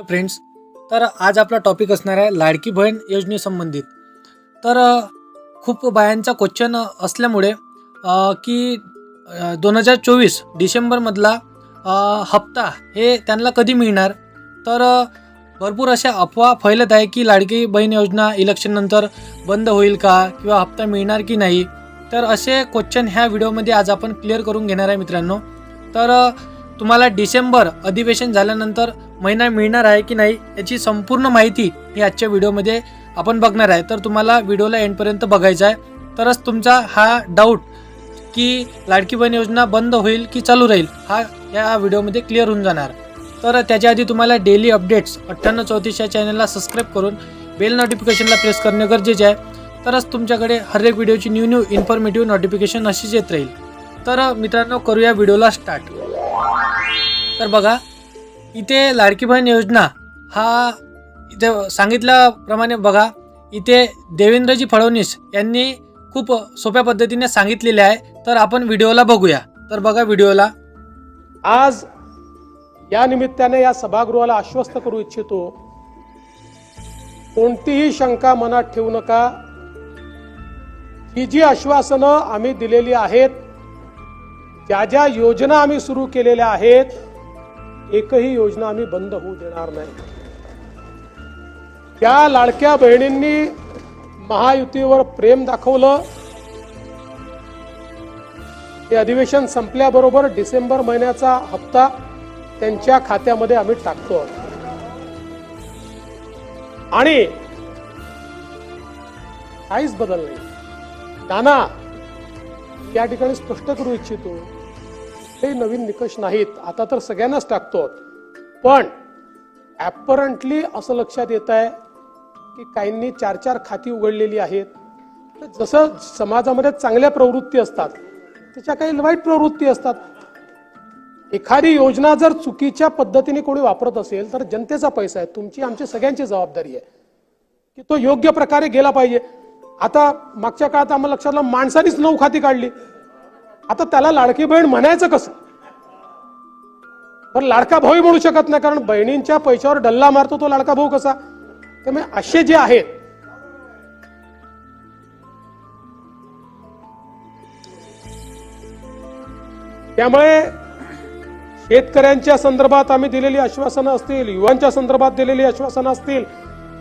Hello friends तर आज आपला टॉपिक असणार आहे लाडकी बहीण योजनेसंबंधित. तर खूप बायांचा क्वेश्चन असल्यामुळे की दोन हजार चोवीस डिसेंबरमधला हप्ता हे त्यांना कधी मिळणार? तर भरपूर अशा अफवा फैलत आहे की लाडकी बहीण योजना इलेक्शननंतर बंद होईल का किंवा हप्ता मिळणार की नाही? तर असे क्वेश्चन ह्या व्हिडिओमध्ये आज आपण क्लिअर करून घेणार आहे मित्रांनो. तर तुम्हाला डिसेंबर अधिवेशन झाल्यानंतर महिना मिळणार आहे की नाही याची संपूर्ण माहिती ही आजच्या व्हिडिओमध्ये आपण बघणार आहे. तर तुम्हाला व्हिडिओला एंडपर्यंत बघायचा आहे. तरच तुमचा हा डाऊट की लाडकी बहीण योजना बंद होईल की चालू राहील हा या व्हिडिओमध्ये क्लिअर होऊन जाणार. तर त्याच्या आधी तुम्हाला डेली अपडेट्स अठ्ठ्याण्णव चौतीस या चॅनलला सबस्क्राईब करून बेल नोटिफिकेशनला प्रेस करणे गरजेचे आहे. तरच तुमच्याकडे हर एक व्हिडिओची न्यू न्यू इन्फॉर्मेटिव्ह नोटिफिकेशन अशीच येत राहील. तर मित्रांनो करूया व्हिडिओला स्टार्ट तर बघा इथे लाडकी बहीण योजना हा इथे सांगितल्याप्रमाणे बघा इथे देवेंद्रजी फडणवीस यांनी खूप सोप्या पद्धतीने सांगितलेले आहे. तर आपण व्हिडिओला बघूया. तर बघा व्हिडिओला. आज या निमित्ताने या सभागृहाला आश्वस्त करू इच्छितो. कोणतीही शंका मनात ठेवू नका. ही जी आश्वासनं आम्ही दिलेली आहेत ज्या ज्या योजना आम्ही सुरू केलेल्या आहेत एकही योजना आम्ही बंद होऊ देणार नाही. त्या लाडक्या बहिणींनी महायुतीवर प्रेम दाखवलं. हे अधिवेशन संपल्याबरोबर डिसेंबर महिन्याचा हप्ता त्यांच्या खात्यामध्ये आम्ही टाकतो. आणि काहीच बदल नाही. नाना या ठिकाणी स्पष्ट करू इच्छितो. हे नवीन निकष नाहीत. आता तर सगळ्यांनाच टाकतो. पण ॲपरंटली असं लक्षात येत आहे की काहींनी चार चार खाती उघडलेली आहेत. जसं समाजामध्ये चांगल्या प्रवृत्ती असतात त्याच्या काही वाईट प्रवृत्ती असतात. एखादी योजना जर चुकीच्या पद्धतीने कोणी वापरत असेल तर जनतेचा पैसा आहे. तुमची आमची सगळ्यांची जबाबदारी आहे. की तो योग्य प्रकारे गेला पाहिजे. आता मागच्या काळात आम्हाला लक्षात आलं माणसानीच नऊ खाती काढली. आता त्याला लाडकी बहीण म्हणायचं कसं? पण लाडका भाऊही म्हणू शकत नाही कारण बहिणींच्या पैशावर डल्ला मारतो तो लाडका भाऊ कसा? त्यामुळे असे जे आहेत त्यामुळे शेतकऱ्यांच्या संदर्भात आम्ही दिलेली आश्वासनं असतील युवांच्या संदर्भात दिलेली आश्वासनं असतील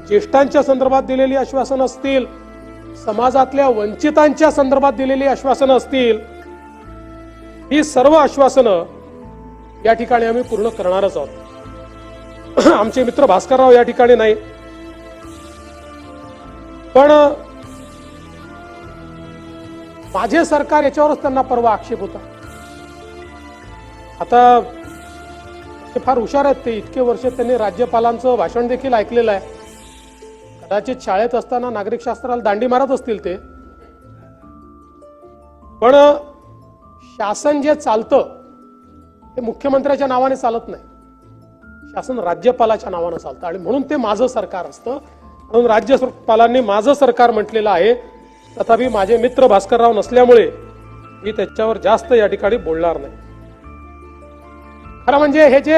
ज्येष्ठांच्या संदर्भात दिलेली आश्वासनं असतील समाजातल्या वंचितांच्या संदर्भात दिलेली आश्वासनं असतील ही सर्व आश्वासनं या ठिकाणी आम्ही पूर्ण करणारच आहोत. आमचे मित्र भास्करराव या ठिकाणी नाही. पण माझे सरकार याच्यावरच त्यांना परवा आक्षेप होता. आता ते फार हुशार आहेत ते इतके वर्ष त्यांनी राज्यपालांचं भाषण देखील ऐकलेलं आहे. कदाचित शाळेत असताना नागरिक शास्त्राला दांडी मारत असतील ते. पण शासन जे चालतं ते मुख्यमंत्र्याच्या नावाने चालत नाही. शासन राज्यपालाच्या नावानं चालतं. आणि म्हणून ते माझं सरकार असतं. म्हणून राज्यपालांनी माझं सरकार म्हटलेलं आहे. तथापि माझे मित्र भास्करराव नसल्यामुळे मी त्याच्यावर जास्त या ठिकाणी बोलणार नाही. खरं म्हणजे हे जे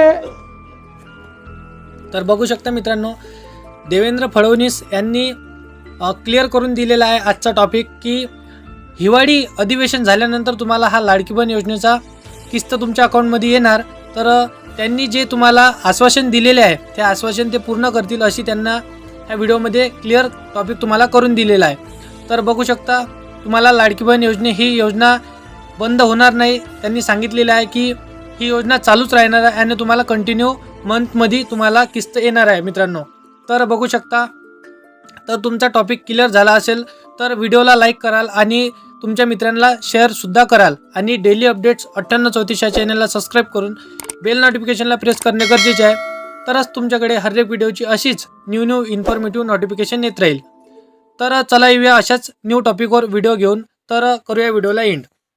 तर बघू शकता मित्रांनो देवेंद्र फडणवीस यांनी क्लिअर करून दिलेला आहे आजचा टॉपिक की हिवाळी अधिवेशन झाल्यानंतर तुम्हाला हा लाडकी बहीण योजनेचा किस्त तुमच्या अकाउंटमध्ये येणार. तर त्यांनी जे तुम्हाला आश्वासन दिलेले आहे ते आश्वासन ते पूर्ण करतील अशी त्यांना ह्या व्हिडिओमध्ये क्लिअर टॉपिक तुम्हाला करून दिलेला आहे. तर बघू शकता तुम्हाला लाडकी बहीण योजने ही योजना बंद होणार नाही. त्यांनी सांगितलेलं आहे की ही योजना चालूच राहणार आहे आणि तुम्हाला कंटिन्यू मंथमध्ये तुम्हाला किस्त येणार आहे मित्रांनो. तर बघू शकता तर तुमचा टॉपिक क्लिअर झाला असेल तर व्हिडिओला लाईक कराल आणि तुमच्या मित्रांना शेअरसुद्धा कराल. आणि डेली अपडेट्स अठ्ठ्याण्णव चौतीस या चॅनलला सबस्क्राईब करून बेल नोटिफिकेशनला प्रेस करणे गरजेचे आहे. तरच तुमच्याकडे हर एक व्हिडिओची अशीच न्यू न्यू इन्फॉर्मेटिव्ह नोटिफिकेशन येत राहील. तर चला येऊया अशाच न्यू टॉपिकवर व्हिडिओ घेऊन. तर करूया व्हिडिओला एंड